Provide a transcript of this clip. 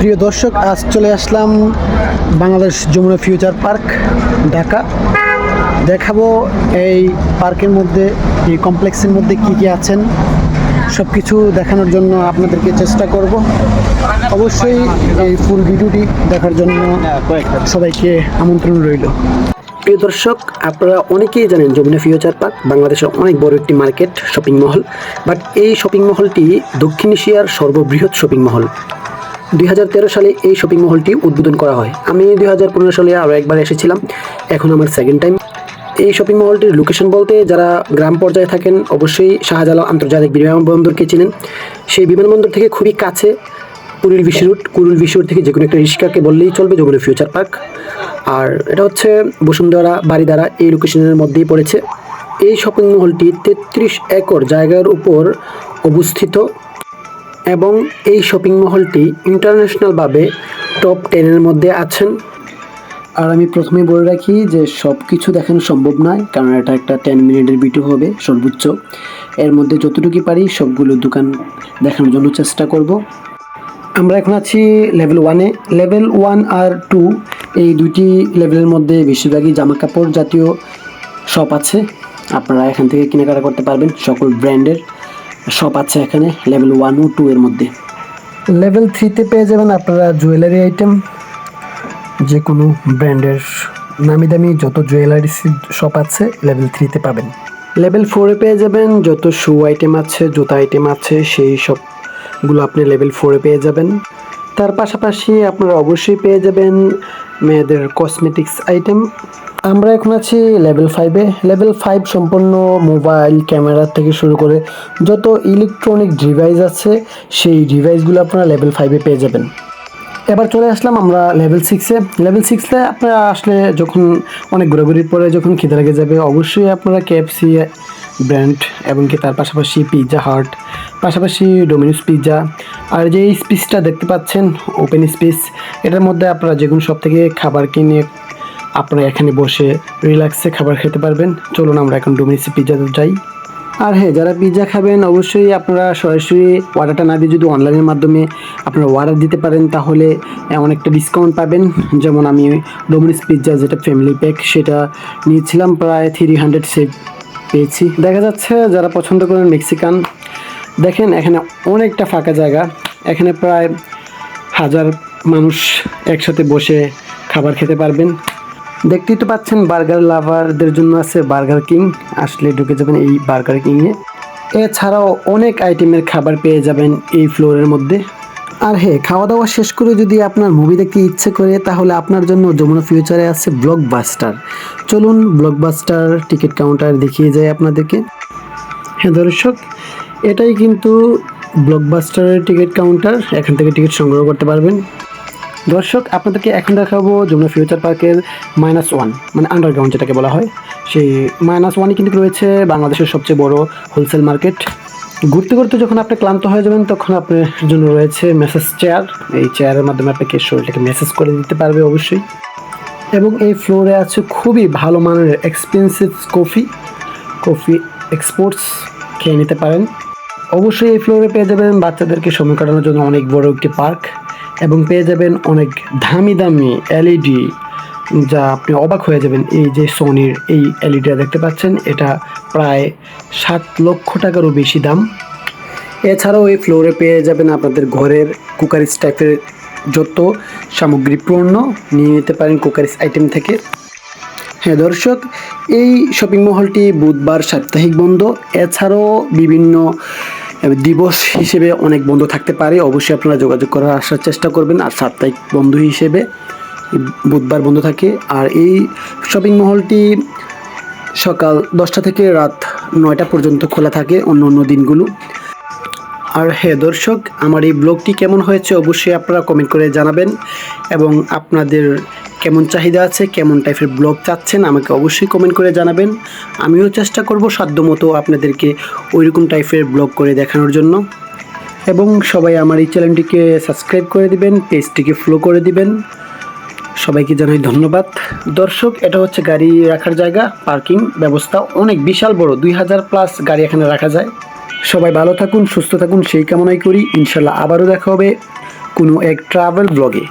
প্রিয় দর্শক, আজ চলে আসলাম বাংলাদেশ যমুনা ফিউচার পার্ক, ঢাকা। দেখাবো এই পার্কের মধ্যে, এই কমপ্লেক্সের মধ্যে কি কি আছেন। সব কিছু দেখানোর জন্য আপনাদেরকে চেষ্টা করব। অবশ্যই এই ফুল ভিডিওটি দেখার জন্য সবাইকে আমন্ত্রণ রইল। প্রিয় দর্শক, আপনারা অনেকেই জানেন যমুনা ফিউচার পার্ক বাংলাদেশের অনেক বড় একটি মার্কেট, শপিং মহল। বাট এই শপিং মহলটি দক্ষিণ এশিয়ার সর্ববৃহৎ শপিং মহল। দুই হাজার তেরো সালে এই শপিং মহলটি উদ্বোধন করা হয়। আমি দুই হাজার পনেরো সালে আরও একবার এসেছিলাম। এখন আমার সেকেন্ড টাইম এই শপিং মহলটির লোকেশন বলতে যারা গ্রাম পর্যায়ে থাকেন, অবশ্যই শাহজালাল আন্তর্জাতিক বিমানবন্দরকে চিনেন। সেই বিমানবন্দর থেকে খুবই কাছে কুরুল বিশ্ব রুট, কুরুল বিশ্ব রুট থেকে যে কোনো একটা রিক্সাকে বললেই চলবে যমুনা ফিউচার পার্ক। আর এটা হচ্ছে বসুন্ধরা বাড়িদারা এই লোকেশনের মধ্যেই পড়েছে। এই শপিং মহলটি তেত্রিশ একর জায়গার উপর অবস্থিত। এবং এই শপিং মহলটি ইন্টারন্যাশনালভাবে টপ টেনের মধ্যে আছেন। আর আমি প্রথমেই বলে রাখি যে সব কিছু দেখানো সম্ভব নয়, কারণ এটা একটা টেন মিনিটের ভিডিও হবে সর্বোচ্চ। এর মধ্যে যতটুকু পারি সবগুলো দোকান দেখানোর জন্য চেষ্টা করব। আমরা এখন আছি লেভেল ওয়ানে লেভেল ওয়ান আর টু এই দুইটি লেভেলের মধ্যে বেশিরভাগই জামা কাপড় জাতীয় শপ আছে। আপনারা এখান থেকে কেনাকাটা করতে পারবেন সকল ব্র্যান্ডের শপ আছে এখানে লেভেল ওয়ান ও টু এর মধ্যে। লেভেল থ্রিতে পেয়ে যাবেন আপনারা জুয়েলারি আইটেম যে কোনো ব্র্যান্ডের নামি দামি যত জুয়েলারি শপ আছে লেভেল থ্রিতে পাবেন। লেভেল ফোরে পেয়ে যাবেন যত শু আইটেম আছে জুতা আইটেম আছে সেই সবগুলো আপনি লেভেল ফোরে পেয়ে যাবেন। তার পাশাপাশি আপনারা অবশ্যই পেয়ে যাবেন মেয়েদের কসমেটিক্স আইটেম আমরা এখন আছি লেভেল ফাইভে লেভেল ফাইভ সম্পূর্ণ মোবাইল ক্যামেরা থেকে শুরু করে যত ইলেকট্রনিক ডিভাইস আছে, সেই ডিভাইসগুলো আপনারা লেভেল ফাইভে পেয়ে যাবেন। এবার চলে আসলাম আমরা লেভেল সিক্সে লেভেল সিক্সে আপনারা আসলে যখন অনেক ঘোরাঘুরির পরে যখন খিদে লেগে যাবে, অবশ্যই আপনারা কেএফসি ব্র্যান্ড এবং কি তার পাশাপাশি পিৎজা হাট পাশাপাশি ডোমিনোস পিৎজা আর যে স্পিসটা দেখতে পাচ্ছেন ওপেন স্পেস এটার মধ্যে আপনারা যে কোনো সব থেকে খাবার কিনে আপনারা এখানে বসে রিল্যাক্সে খাবার খেতে পারবেন। চলুন আমরা এখন ডোমিনোস পিৎজাতে যাই। আর হ্যাঁ যারা পিৎজা খাবেন, অবশ্যই আপনারা সরাসরি অর্ডারটা না দিয়ে যদি অনলাইনের মাধ্যমে আপনারা অর্ডার দিতে পারেন, তাহলে অনেকটা ডিসকাউন্ট পাবেন। যেমন আমি ডোমিনিস পিৎজা যেটা ফ্যামিলি প্যাক সেটা নিয়েছিলাম প্রায় থ্রি হান্ড্রেড সেভ পেয়েছি। দেখা যাচ্ছে যারা পছন্দ করেন মেক্সিকান দেখেন এখানে অনেকটা ফাঁকা জায়গা। এখানে প্রায় হাজার মানুষ একসাথে বসে খাবার খেতে পারবেন। দেখতেই তো পাচ্ছেন বার্গার লাভারদের জন্য আছে বার্গার কিং। আসলে ঢুকে যাবেন এই বার্গার কিংয়ে। এছাড়াও অনেক আইটেমের খাবার পেয়ে যাবেন এই ফ্লোরের মধ্যে। আর হ্যাঁ খাওয়া দাওয়া শেষ করে যদি আপনার মুভি দেখতে ইচ্ছে করে, তাহলে আপনার জন্য যমুনা ফিউচারে আছে ব্লকবাস্টার চলুন ব্লকবাস্টার টিকিট কাউন্টার দেখিয়ে যায় আপনাদেরকে। হ্যাঁ দর্শক, এটাই কিন্তু ব্লকবাস্টারের টিকিট কাউন্টার এখান থেকে টিকিট সংগ্রহ করতে পারবেন। দর্শক, আপনাদেরকে এখন দেখাবো যমুনা ফিউচার পার্কের মাইনাস ওয়ান মানে আন্ডারগ্রাউন্ড যেটাকে বলা হয়। সেই মাইনাস ওয়ানই কিন্তু রয়েছে বাংলাদেশের সবচেয়ে বড় হোলসেল মার্কেট ঘুরতে ঘুরতে যখন আপনি ক্লান্ত হয়ে যাবেন, তখন আপনার জন্য রয়েছে মেসেজ চেয়ার এই চেয়ারের মাধ্যমে আপনাকে শরীরটাকে মেসেজ করে দিতে পারবে অবশ্যই। এবং এই ফ্লোরে আছে খুবই ভালো মানের এক্সপেন্সিভ কফি কফি এক্সপোর্টস খেয়ে নিতে পারেন। অবশ্যই এই ফ্লোরে পেয়ে যাবেন বাচ্চাদেরকে সময় কাটানোর জন্য অনেক বড় একটি পার্ক এবং পেয়ে যাবেন অনেক দামি দামি এলইডি যা আপনি অবাক হয়ে যাবেন। এই যে সোনির এই এলইডিটা দেখতে পাচ্ছেন, এটা প্রায় সাত লক্ষ টাকারও বেশি দাম। এছাড়াও এই ফ্লোরে পেয়ে যাবেন আপনাদের ঘরের কুকারিস টাইপের যত সামগ্রী পণ্য নিয়ে নিতে পারেন কুকারিস আইটেম থেকে। হ্যাঁ দর্শক, এই শপিং মহলটি বুধবার সাপ্তাহিক বন্ধ। এছাড়াও বিভিন্ন দিবস হিসেবে অনেক বন্ধ থাকতে পারে। অবশ্যই আপনারা যোগাযোগ করার আসার চেষ্টা করবেন। আর সাপ্তাহিক বন্ধু হিসেবে বুধবার বন্ধ থাকে। আর এই শপিং মহলটি সকাল দশটা থেকে রাত নয়টা পর্যন্ত খোলা থাকে অন্য অন্য দিনগুলো। আর হ্যাঁ দর্শক, আমার এই ব্লগটি কেমন হয়েছে অবশ্যই আপনারা কমেন্ট করে জানাবেন। এবং আপনাদের কেমন চাহিদা আছে, কেমন টাইপের ব্লগ চাচ্ছেন, আমাকে অবশ্যই কমেন্ট করে জানাবেন। আমিও চেষ্টা করব সাধ্যমতো আপনাদেরকে ওইরকম টাইপের ব্লগ করে দেখানোর জন্য। এবং সবাই আমার এই চ্যানেলটিকে সাবস্ক্রাইব করে দিবেন পেজটিকে ফলো করে দিবেন। সবাইকে জানাই ধন্যবাদ। দর্শক, এটা হচ্ছে গাড়ি রাখার জায়গা পার্কিং ব্যবস্থা অনেক বিশাল বড়, দুই হাজার প্লাস গাড়ি এখানে রাখা যায়। সবাই ভালো থাকুন, সুস্থ থাকুন, সেই কামনাই করি। ইনশাল্লাহ আবারও দেখা হবে কোনো এক ট্রাভেল ব্লগে